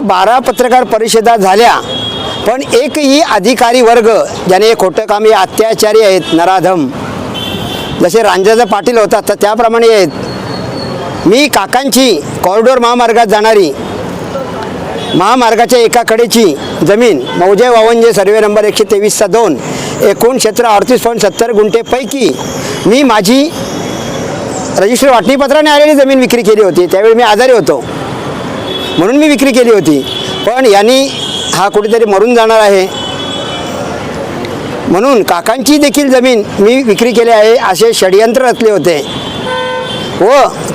बारा पत्रकार परिषदा झाल्या. पण एकही अधिकारी वर्ग ज्याने हे खोटं काम हे अत्याचारी आहेत नराधम. जसे रांजाचा पाटील होता तर त्याप्रमाणे आहेत. मी काकांची कॉरिडॉर महामार्गात जाणारी. महामार्गाच्या एका कडेची जमीन मौजे वावंजे सर्वे नंबर एकशे तेवीसचा दोन एकूण क्षेत्र अडतीस पॉईंट सत्तर गुंठेपैकी मी माझी रजिस्टर वाटणीपत्राने आलेली जमीन विक्री केली होती. त्यावेळी मी आजारी होतो. म्हणून मी विक्री केली होती. पण यांनी हा कुठेतरी मरून जाणार आहे. म्हणून काकांची देखील जमीन मी विक्री केली आहे असे षडयंत्र रचले होते. व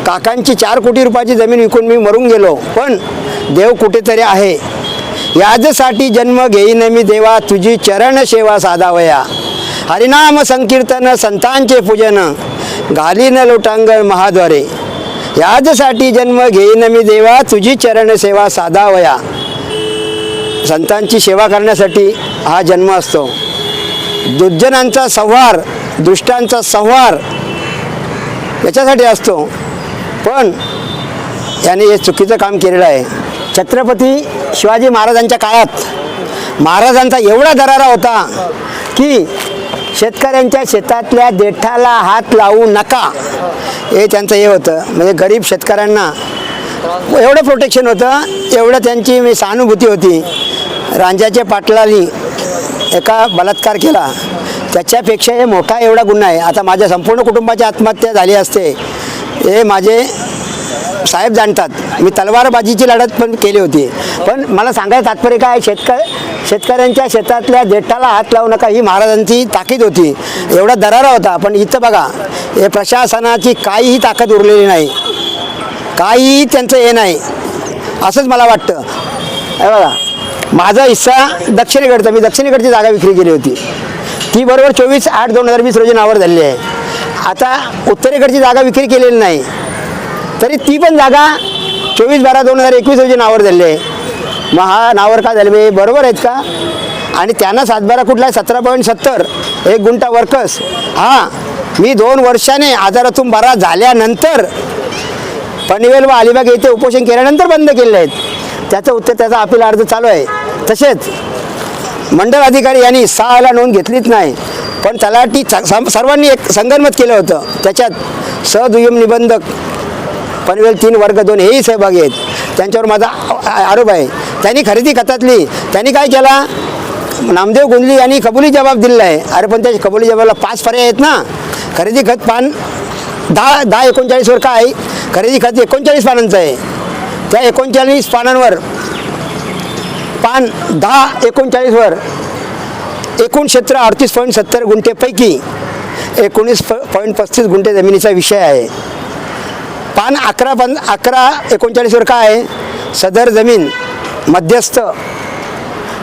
काकांची चार कोटी रुपयाची जमीन विकून मी मरून गेलो. पण देव कुठेतरी आहे. याजसाठी जन्म घेईन मी देवा तुझी चरण सेवा साधावया. हरिनाम संकीर्तन संतांचे पूजन घालीन लोटांगण महाद्वारे. याजसाठी जन्म घेईन मी देवा तुझी चरण सेवा साधावया. संतांची सेवा करण्यासाठी हा जन्म असतो. दुर्जनांचा संहार दुष्टांचा संहार याच्यासाठी असतो. पण याने हे चुकीचं काम केलेलं आहे. छत्रपती शिवाजी महाराजांच्या काळात महाराजांचा एवढा दरारा होता की शेतकऱ्यांच्या शेतातल्या देठाला हात लावू नका. हे त्यांचं हे होतं. म्हणजे गरीब शेतकऱ्यांना एवढं प्रोटेक्शन होतं. एवढं त्यांची मी सहानुभूती होती. रांजाच्या पाटलाली एका बलात्कार केला. त्याच्यापेक्षा हे मोठा एवढा गुन्हा आहे. आता माझ्या संपूर्ण कुटुंबाची आत्महत्या झाली असते. हे माझे साहेब जाणतात. मी तलवारबाजीची लढत पण केली होती. पण मला सांगायचं तात्पर्य काय? शेतक शेतकऱ्यांच्या शेतातल्या देठाला हात लावू नका. ही महाराजांची ताकीद होती. एवढा दरारा होता. पण इथं बघा हे प्रशासनाची काहीही ताकद उरलेली नाही. काहीही त्यांचं हे नाही. असंच मला वाटतं. हे बघा माझा हिस्सा दक्षिणेकडचा मी दक्षिणेकडची जागा विक्री केली होती. ती बरोबर चोवीस आठ दोन हजार वीस रोजी नावावर झालेली आहे. आता उत्तरेकडची जागा विक्री केलेली नाही. तरी ती पण जागा चोवीस बारा दोन हजार एकवीस रोजी नावावर झालेली आहे. मग हा नावर का झाले? बे? बरोबर आहेत का? आणि त्यांना सातबारा कुठला आहे सतरा पॉईंट सत्तर एक गुंठा वर्कस. हा मी दोन वर्षाने आजारातून बरा झाल्यानंतर पनवेल व अलिबाग येथे उपोषण केल्यानंतर बंद केले आहेत. त्याचं उत्तर त्याचा अपील अर्ज चालू आहे. तसेच मंडळ अधिकारी यांनी सहाला नोंद घेतलीच नाही. पण तलाठी स- सर्वांनी एक संगनमत केलं होतं. त्याच्यात सदुय्यम निबंधक पनवेल तीन वर्ग दोन हेही सहभागी आहेत. त्यांच्यावर माझा आरोप आहे. त्यांनी खरेदी खतातली. त्यांनी काय केला? नामदेव गुंडली यांनी कबुली जबाब दिलेला आहे अरे पण त्या कबुली जबाबला पाच पर्याय आहेत ना. खरेदी खत पान दहा दहा एकोणचाळीसवर काय? खरेदी खत एकोणचाळीस पानांचं आहे. त्या एकोणचाळीस पानांवर पान दहा एकोणचाळीसवर एकूण क्षेत्र अडतीस पॉईंट सत्तर गुंठेपैकी एकोणीस प पॉईंट पस्तीस गुंठे जमिनीचा विषय आहे. पान अकरा पन अकरा एकोणचाळीसवर काय? आहे सदर जमीन मध्यस्थ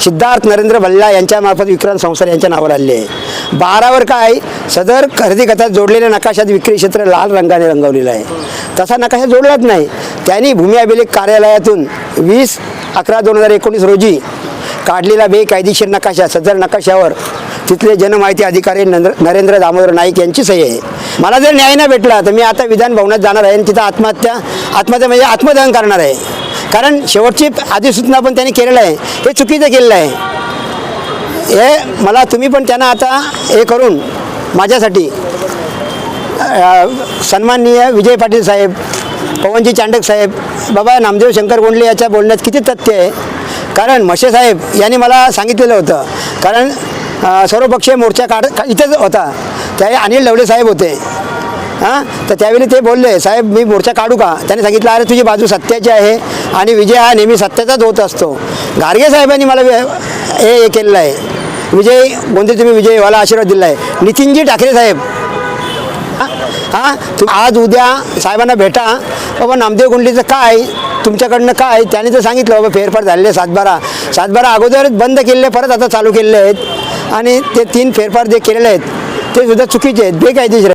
सिद्धार्थ नरेंद्र भल्ला यांच्यामार्फत विक्रांत संसार यांच्या नावावर आले आहे. बारावर काय? सदर खरेदी खतात जोडलेल्या नकाशात विक्री क्षेत्र लाल रंगाने रंगवलेलं आहे. तसा नकाशा जोडलाच नाही. त्यांनी भूमी अभिलेख कार्यालयातून वीस अकरा दोन हजार एकोणीस रोजी काढलेला बेकायदेशीर नकाशा सदर नकाशावर तिथले जनमाहिती अधिकारी नंद्र नरेंद्र दामोदर नाईक यांची सही आहे. मला जर न्याय नाही भेटला तर मी आता विधान भवनात जाणार आहे आणि तिथं आत्महत्या आत्महत्या म्हणजे आत्मदहन करणार आहे. कारण शेवटची अधिसूचना पण त्यांनी केलेलं आहे. हे चुकीचं केलेलं आहे. हे मला तुम्ही पण त्यांना आता हे करून माझ्यासाठी सन्माननीय विजय पाटील साहेब पवनजी चांडक साहेब बाबा नामदेव शंकर गोंडले याच्या बोलण्यात किती तथ्य आहे. कारण मशे साहेब यांनी मला सांगितलेलं होतं. कारण सर्वपक्षीय मोर्चा काढ का- इथंच होता. त्या अनिल ढवळे साहेब होते. हां? तर त्यावेळी ते बोलले साहेब मी मोर्चा काढू का? त्याने सांगितलं अरे तुझी बाजू सत्याची आहे आणि विजय हा नेहमी सत्याचाच होत असतो. गारगे साहेबांनी मला हे हे केलेलं आहे. विजय कोणते तुम्ही विजय मला आशीर्वाद दिला आहे नितीनजी ठाकरे साहेब. हां? तू आज उद्या साहेबांना भेटा. बाबा नामदेव गुंडलीचं काय? तुमच्याकडनं काय? त्याने तर सांगितलं बाबा फेरफार झालेले सातबारा. सातबारा अगोदर बंद केलेले परत आता चालू केलेले आहेत आणि ते तीन फेरफार जे केलेले आहेत ते सुद्धा चुकीचे आहेत बेकायदेशीर